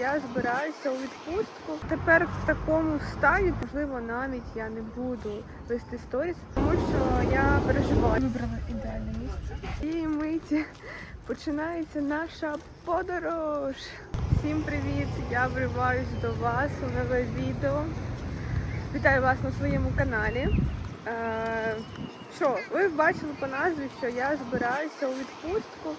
Я збираюся у відпустку. Тепер в такому стані, можливо, навіть я не буду вести сторіс, тому що я переживаю. Вибрала ідеальне місце. І миті починається наша подорож. Всім привіт! Я вриваюсь до вас у нове відео. Вітаю вас на своєму каналі. Е, що, ви бачили по назві, що я збираюся у відпустку.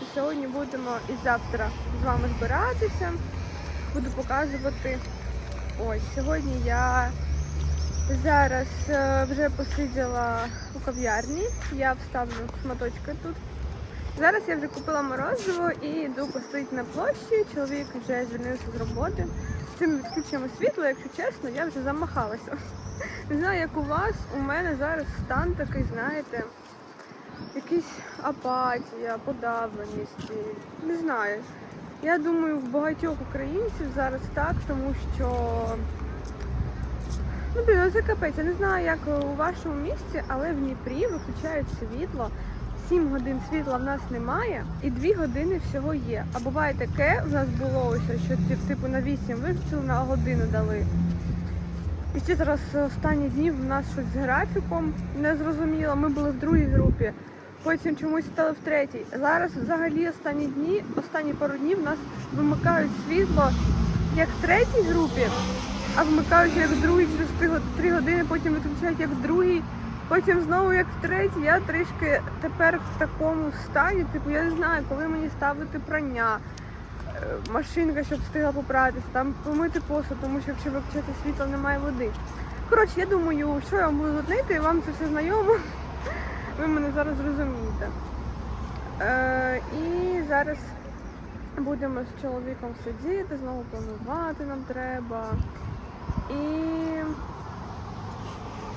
І сьогодні будемо і завтра з вами збиратися. Буду показувати. Ось сьогодні я зараз е, вже посиділа у кав'ярні. Я вставлю шматочки тут. Зараз я вже купила морозиво і йду посидіти на площі. Чоловік вже звільнився з роботи. З цим відключенням світла, якщо чесно, я вже замахалася. Не знаю, як у вас, у мене зараз стан такий, знаєте, якийсь апатія, подавленість. Не знаю. Я думаю, в багатьох українців зараз так, тому що ну, блін, ну, це капець. Я не знаю, як у вашому місті, але в Дніпрі виключають світло. 7 годин світла в нас немає і 2 години всього є. А буває таке, в нас було ось, що типу на 8 виключили, на годину дали. І ще зараз останні дні в нас щось з графіком не зрозуміло. Ми були в другій групі, потім чомусь стали в третій. Зараз взагалі останні дні, останні пару днів нас вимикають світло як в третій групі, а вмикають як в другій через 3 години, потім виключають як в другій, потім знову як в третій. Я трішки тепер в такому стані, типу, я не знаю, коли мені ставити прання. е, Машинка, щоб встигла попратися, там помити посуд, тому що якщо виключати світло, немає води. Коротше, я думаю, що я вам буду нити, вам це все знайомо. Ви мене зараз розумієте. Е, і зараз будемо з чоловіком сидіти, знову планувати нам треба. І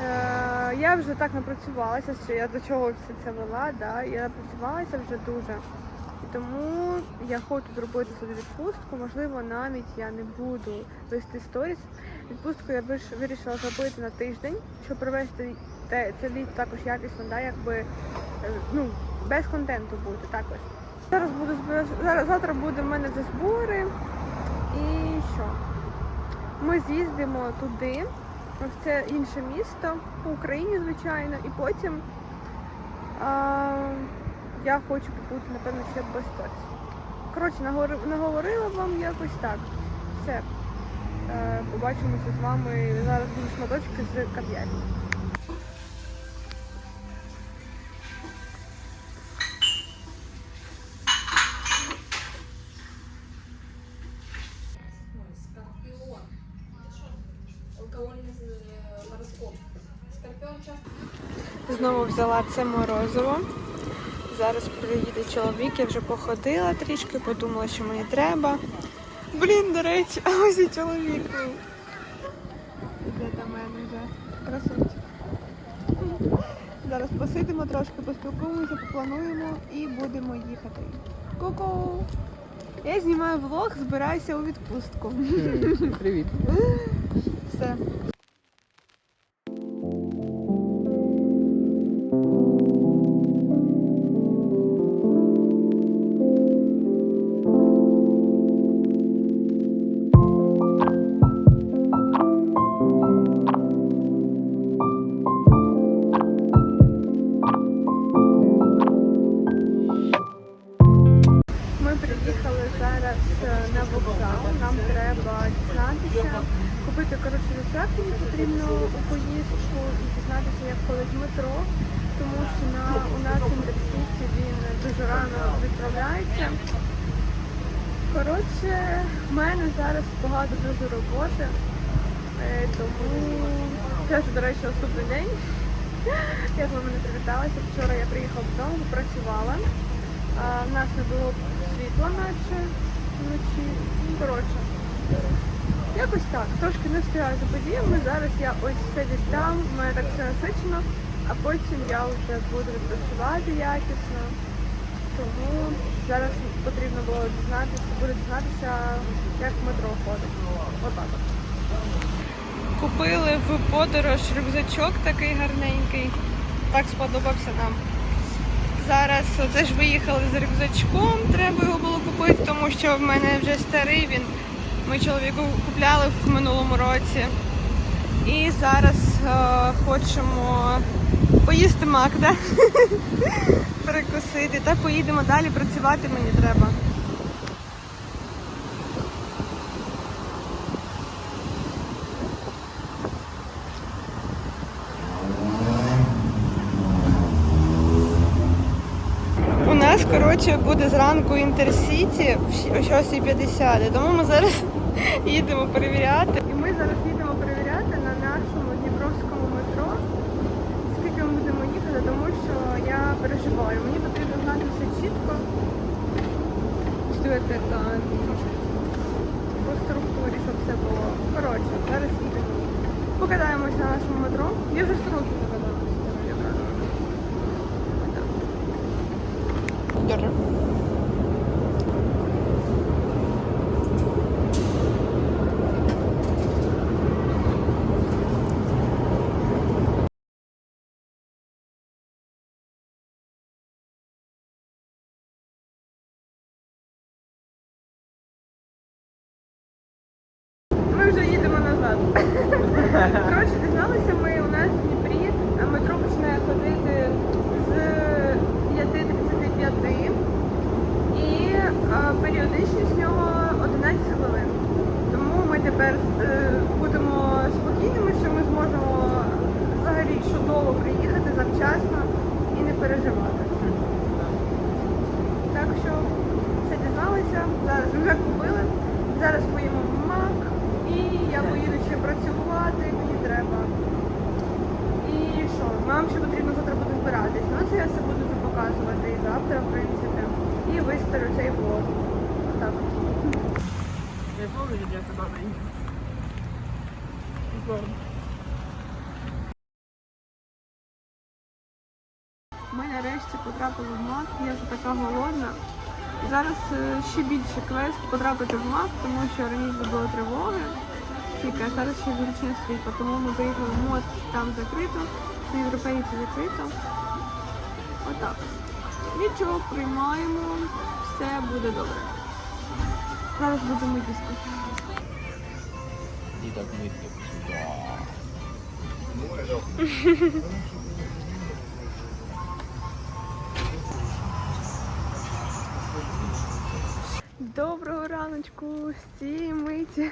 е, я вже так напрацювалася, що я до чого все це вела, да? я напрацювалася вже дуже. Тому я хочу зробити собі відпустку. Можливо, навіть я не буду вести сторіс. Відпустку я вирішила зробити на тиждень, щоб провести те, це літ також якісно, да, якби е, ну, без контенту бути також. Зараз буду зараз завтра буде в мене вже збори. І що? Ми з'їздимо туди, в це інше місто по Україні, звичайно, і потім я хочу побути, напевно, ще без сторіс. Коротше, наговорила вам якось так. Все. Е, побачимося з вами. Зараз будуть шматочки з кав'ярні. Знову взяла це морозиво. Зараз приїде чоловік, я вже походила трішки, подумала, що мені треба. Блін, до речі, а ось і чоловік. Іде до мене вже. Красунчик. Зараз посидимо трошки, поспілкуємося, поплануємо і будемо їхати. Ку-ку! Я знімаю влог, збираюся у відпустку. Привіт. Все. В мене зараз багато дуже роботи, е, тому це вже, до речі, наступний день. Я з вами не привіталася. Вчора я приїхала додому, працювала. В нас не було світла наче вночі. Ну, коротше. Якось так. Трошки не встигаю за подіями. Зараз я ось все віддам, в мене так все насичено, а потім я вже буду відпочивати якісно. Тому зараз потрібно було дізнатися, буде дізнатися, як метро ходить. Отак от. Купили в подорож рюкзачок такий гарненький. Так сподобався нам. Зараз оце ж виїхали з рюкзачком, треба його було купити, тому що в мене вже старий він Ми чоловіку купляли в минулому році. І зараз хочемо поїсти мак, да? перекусити. Та поїдемо далі працювати мені треба. У нас, коротше, буде зранку інтерсіті о 6.50, тому ми зараз їдемо перевіряти. І ми зараз їдемо перевіряти на нашому Дніпровському метро, скільки ми будемо їхати, тому що я переживаю. Мені потрібно знати все чітко. Це по структурі, щоб все було. Коротше, зараз їдемо. Покидаємося на нашому метро. Я вже 100 років не каталася. я правда. Так. Дуже. Ми вже їдемо назад. Коротше, дізналися ми у нас в Дніпрі, а метро починає ходити з 5.35 і а, періодичність в нього 11 хвилин. Тому ми тепер е, будемо спокійними, що ми зможемо взагалі чудово приїхати завчасно і не переживати. Так що все дізналися, зараз вже купили, зараз поїмо мак і я поїду ще працювати, мені треба. І що, нам ще потрібно завтра буде збиратись. Ну це я все буду вже показувати і завтра, в принципі. І виставлю цей влог. Отак. Я помню, як я тебе маленький. Ми нарешті потрапили в мак, я вже така голодна. Зараз е, ще більше квест потрапити в мак, тому що раніше були тривоги. Тільки а зараз ще виручне світло, тому ми приїхали в мост, там закрито, на європейці закрито. Отак. Нічого, приймаємо, все буде добре. Зараз будемо їсти. И так мысли. Доброго раночку! З миті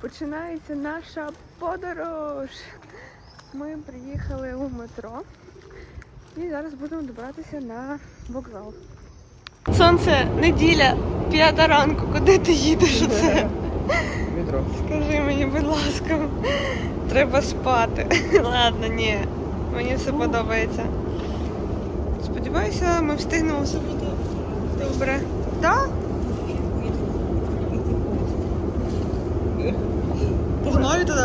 починається наша подорож. Ми приїхали у метро і зараз будемо добиратися на вокзал. Сонце, неділя, п'ята ранку. Куди ти їдеш? Оце? Метро. Скажи мені, будь ласка, треба спати. Ладно, ні. Мені все подобається. Сподіваюся, ми встигнемо все буде добре. Так? Погнали туди?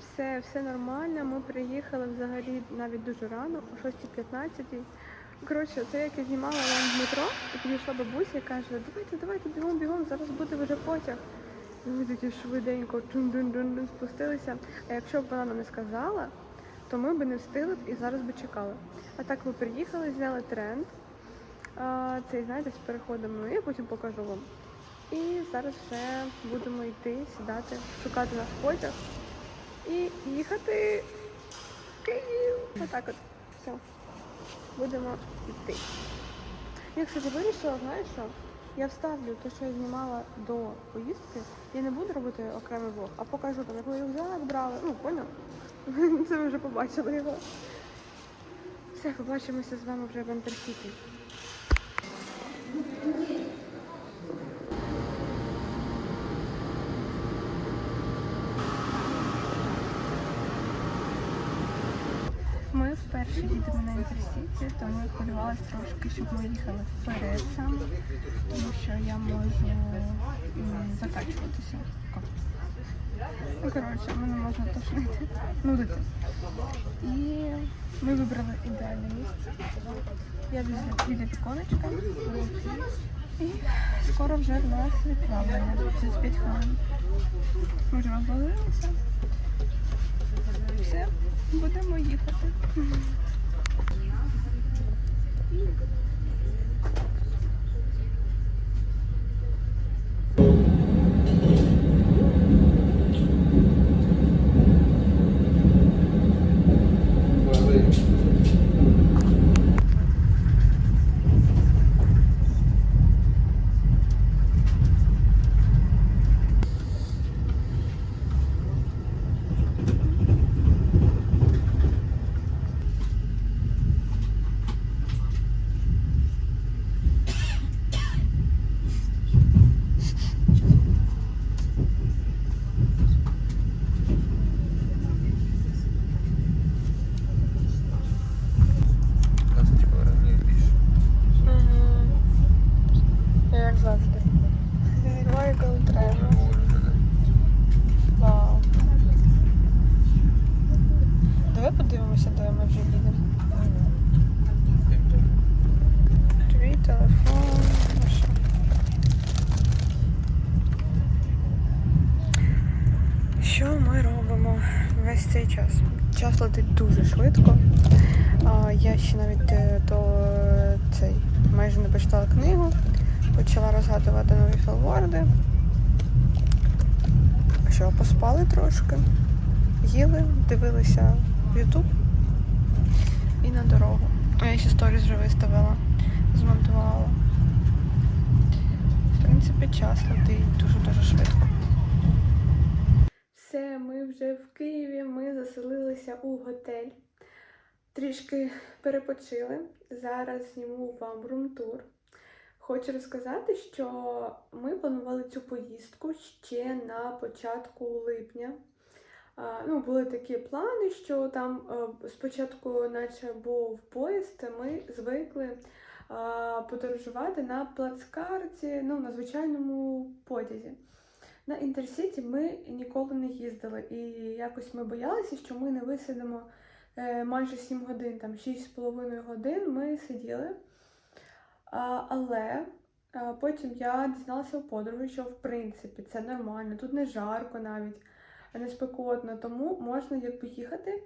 Все, все нормально. Ми приїхали взагалі навіть дуже рано, о 6.15. Коротше, це як я знімала вам в метро, і підійшла бабуся і каже, давайте, давайте, бігом, бігом, зараз буде вже потяг. І ми такі швиденько чун-дун-дун-дун спустилися. А якщо б вона нам не сказала, то ми б не встигли б і зараз би чекали. А так ми приїхали, зняли тренд. А, Цей, знаєте, з переходами, я потім покажу вам. І зараз вже будемо йти, сідати, шукати наш потяг і їхати в Київ. Отак от. Все. Будемо йти. Я, кстати, вирішила, знаєш що? Я вставлю те, що я знімала до поїздки. Я не буду робити окремий влог, а покажу там, як ми рюкзак брали. Ну, поняв? Це ви вже побачили його. Все, побачимося з вами вже в Інтерсіті. Ми вперше їдемо на інтерсіті, тому я хвилювалася трошки, щоб ми їхали вперед саме, тому що я можу закачуватися. Ну, коротше, мене можна тошнити, нудити. І ми вибрали ідеальне місце. Я біля, віконечка. І скоро вже в нас відправлення. Через 5 хвилин. Ми вже. Будемо їхати. Що ми робимо весь цей час? Час летить дуже швидко. А, я ще навіть е, до е, цей майже не почитала книгу, почала розгадувати нові філворди. Що, поспали трошки, їли, дивилися Ютуб і на дорогу. А я ще сторіс вже виставила, змонтувала. В принципі, час летить дуже-дуже швидко. Все, ми вже в Києві, ми заселилися у готель. Трішки перепочили. Зараз зніму вам румтур. Хочу розказати, що ми планували цю поїздку ще на початку липня. Ну, були такі плани, що там е, спочатку, наче був поїзд, ми звикли подорожувати на плацкарті, ну, на звичайному потязі. На інтерсіті ми ніколи не їздили, і якось ми боялися, що ми не висидимо е, майже 7 годин, там 6,5 годин ми сиділи. Але потім я дізналася у подруги, що в принципі це нормально, тут не жарко навіть, не спекотно, тому можна якби їхати.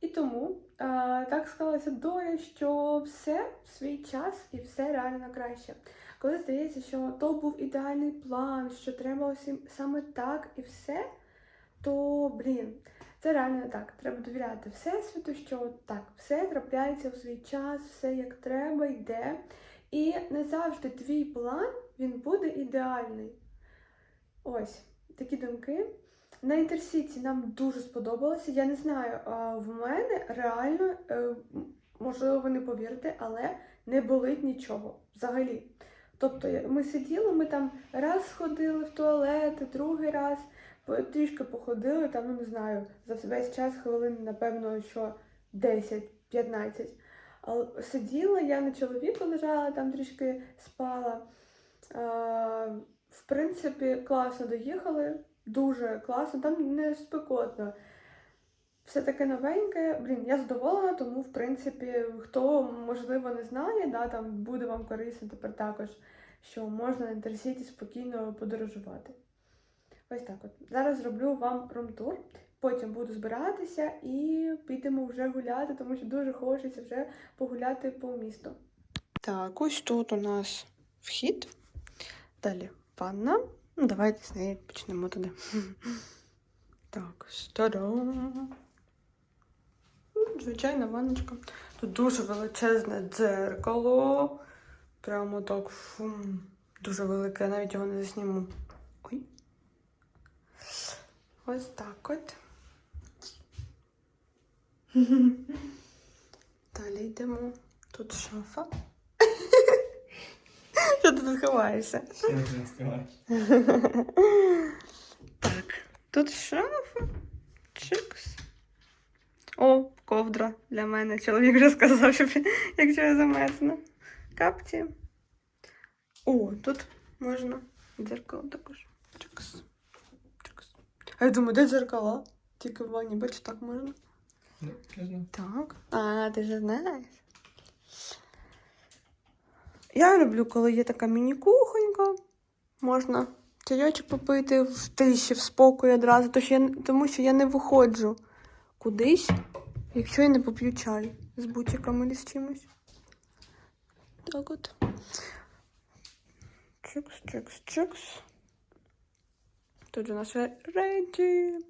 І тому а, так склалася доля, що все в свій час і все реально краще. Коли здається, що то був ідеальний план, що треба усім саме так і все, то блін, це реально не так. Треба довіряти Всесвіту, що так, все трапляється у свій час, все як треба, йде. І не завжди твій план він буде ідеальний. Ось такі думки. На інтерсіті нам дуже сподобалося. Я не знаю, в мене реально, е, можливо, ви не повірите, але не болить нічого взагалі. Тобто ми сиділи, ми там раз сходили в туалет, другий раз трішки походили, там, ну не знаю, за весь час хвилин, напевно, що 10-15. Але сиділа, я на чоловіку лежала, там трішки спала. В принципі, класно доїхали, дуже класно, там не спекотно. Все таке новеньке. Блін, я задоволена, тому, в принципі, хто, можливо, не знає, да, там буде вам корисно тепер також, що можна на інтерсіті спокійно подорожувати. Ось так от. Зараз зроблю вам румтур, потім буду збиратися і підемо вже гуляти, тому що дуже хочеться вже погуляти по місту. Так, ось тут у нас вхід. Далі ванна. Ну, давайте з неї почнемо туди. Так, старам. Звичайна ванночка. Тут дуже величезне дзеркало. Прямо так. Фу, дуже велике, навіть його не засніму. Ой. Ось так от. Далі йдемо. Тут шафа. Що ти тут ховаєшся? Так, тут шафа. Чикс. О, ковдра для мене. Чоловік вже сказав, що якщо я замерзну. Капці. О, тут можна дзеркало також. Чикс. Чикс. А я думаю, де дзеркала? Тільки в ванні, бачиш, так можна. Так. А, ти вже знаєш. Я люблю, коли є така міні-кухонька. Можна чайочок попити в тиші, в спокої одразу, що я, тому що я не виходжу кудись, якщо я не поп'ю чай з бутиками з чимось. Так от. Чикс, чикс, чикс. Тут же наше реді.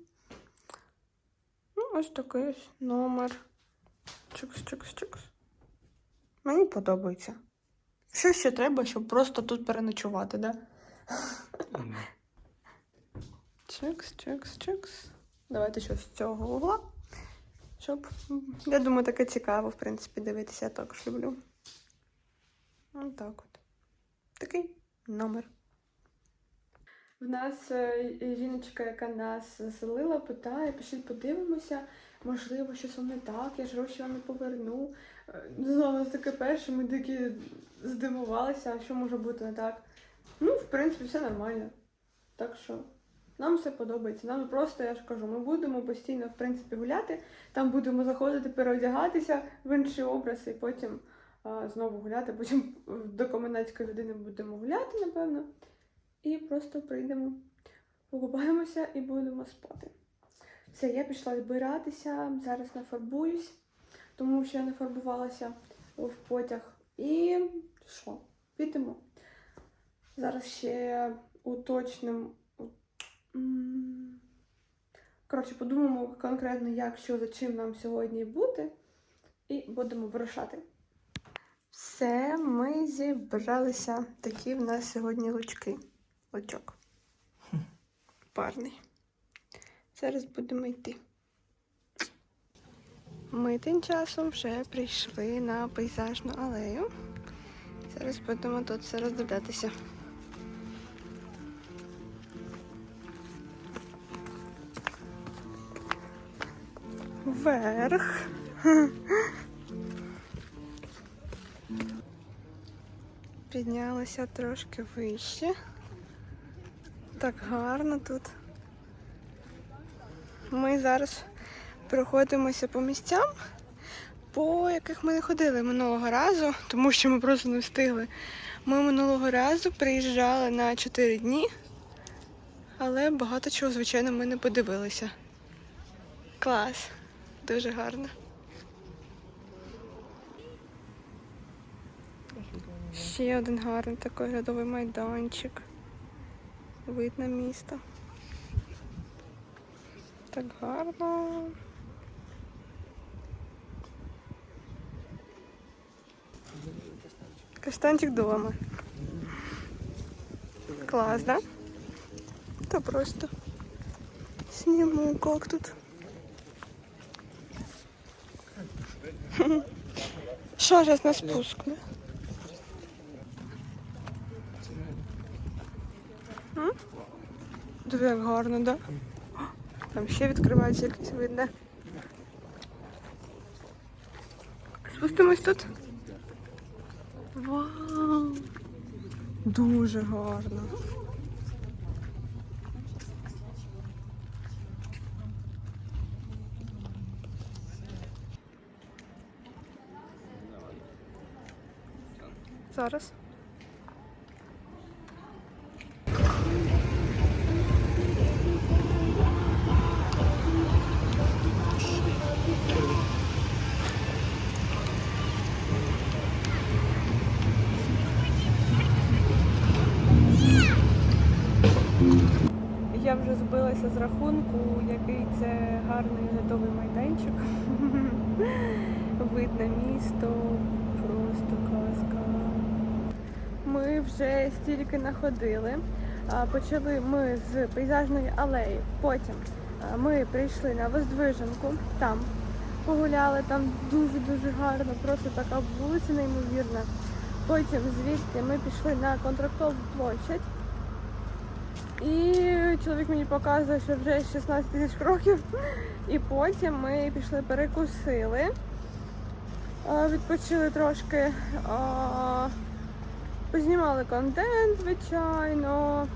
Ну, ось такий номер. Чикс, чикс, чикс. Мені подобається. Що ще треба, щоб просто тут переночувати, да? Чекс, чекс, чекс. Давайте щось з цього угла. Щоб. Я думаю, таке цікаво, в принципі, дивитися, я також люблю. Отак от. Такий номер. В нас е, жіночка, яка нас заселила, питає, пишіть, подивимося, можливо, щось вам не так, я ж гроші вам не поверну. Е, Знову таке перше, ми такі здивувалися, що може бути не так. Ну, в принципі, все нормально. Так що нам все подобається. Нам просто, я ж кажу, ми будемо постійно, в принципі, гуляти. Там будемо заходити, переодягатися в інший образ і потім а, знову гуляти. Потім до комендантської години будемо гуляти, напевно. І просто прийдемо, покупаємося і будемо спати. Все, я пішла збиратися, зараз нафарбуюсь, тому що я не фарбувалася в потяг. І що? Підемо. Зараз ще уточним. Коротше, подумаємо конкретно, як, що, за чим нам сьогодні бути, і будемо вирушати. Все, ми зібралися. Такі в нас сьогодні лучки. Лучок. Парний. Зараз будемо йти. Ми тим часом вже прийшли на пейзажну алею. Зараз будемо тут все роздивлятися. Вверх. Піднялися трошки вище. Так гарно тут. Ми зараз проходимося по місцям, по яких ми не ходили минулого разу, тому що ми просто не встигли. Ми минулого разу приїжджали на 4 дні, але багато чого, звичайно, ми не подивилися. Клас, дуже гарно. Ще один гарний такий рядовий майданчик. Вид на місто. Так гарно. Каштанчик дома. Класс, да? Да просто сниму, как тут. Що зараз на спуск, да? Диви, як гарно, да? Там ще відкривається якийсь вид, да? Спустимось тут. Вау! Дуже гарно. Зараз. Вже з рахунку, який це гарний готовий майданчик. Вид на місто, просто казка. Ми вже стільки находили. Почали ми з пейзажної алеї. Потім ми прийшли на Воздвиженку, там погуляли, там дуже-дуже гарно, просто така вулиця неймовірна. Потім звідти ми пішли на контрактову площадь. І чоловік мені показує, що вже 16 тисяч кроків. І потім ми пішли перекусили, відпочили трошки, познімали контент, звичайно.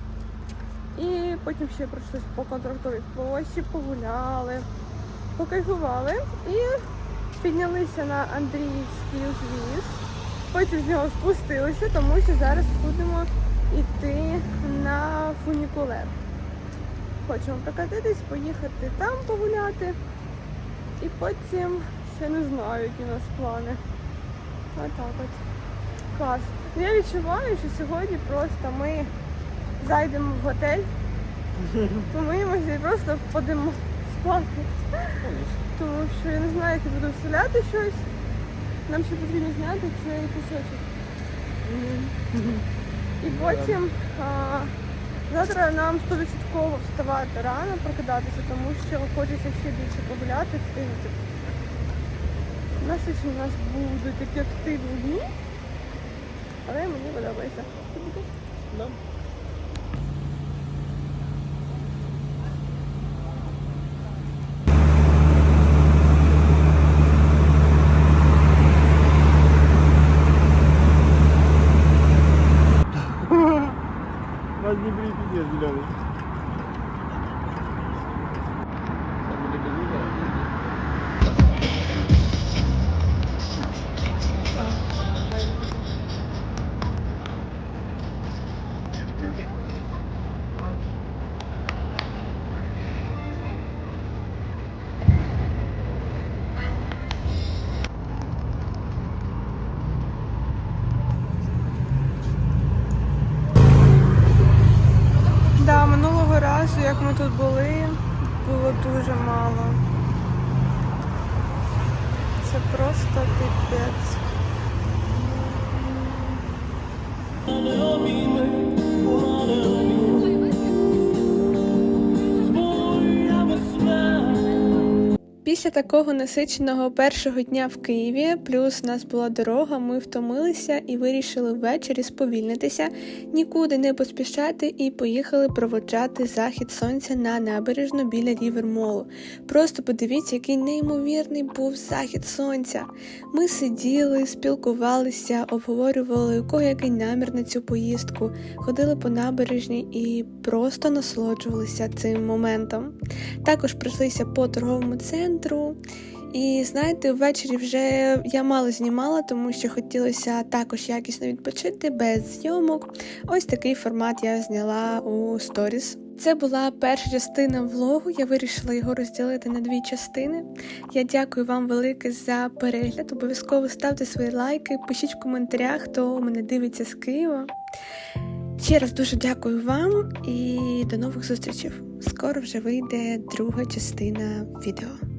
І потім ще пройшлися по контрактовій площі, погуляли, покайфували і піднялися на Андріївський узвіз. Потім з нього спустилися, тому що зараз будемо йти на фунікулер. Хочемо прокатитись, поїхати там погуляти. І потім ще не знаю, які у нас плани. Отак от. Клас. Ну, Я відчуваю, що сьогодні просто ми зайдемо в готель, помиємося і просто впадемо спати. Тому що я не знаю, як я буду вселяти щось. Нам ще потрібно зняти цей кусочок. І потім а, завтра нам 100% вставати рано, прокидатися, тому що хочеться ще більше погуляти, встигнути. У нас ще у нас будуть такі активні дні, але мені подобається. Да. Разу, як ми тут були, було дуже мало. Це просто піпець. Після такого насиченого першого дня в Києві, плюс у нас була дорога, ми втомилися і вирішили ввечері сповільнитися, нікуди не поспішати і поїхали проводжати захід сонця на набережну біля Рівермолу. Просто подивіться, який неймовірний був захід сонця. Ми сиділи, спілкувалися, обговорювали, у кого який намір на цю поїздку, ходили по набережній і просто насолоджувалися цим моментом. Також пройшлися по торговому центру. І знаєте, ввечері вже я мало знімала, тому що хотілося також якісно відпочити без зйомок. Ось такий формат я зняла у сторіс. Це була перша частина влогу. Я вирішила його розділити на дві частини. Я дякую вам велике за перегляд. Обов'язково ставте свої лайки, пишіть в коментарях, хто мене дивиться з Києва. Ще раз дуже дякую вам і до нових зустрічей. Скоро вже вийде друга частина відео.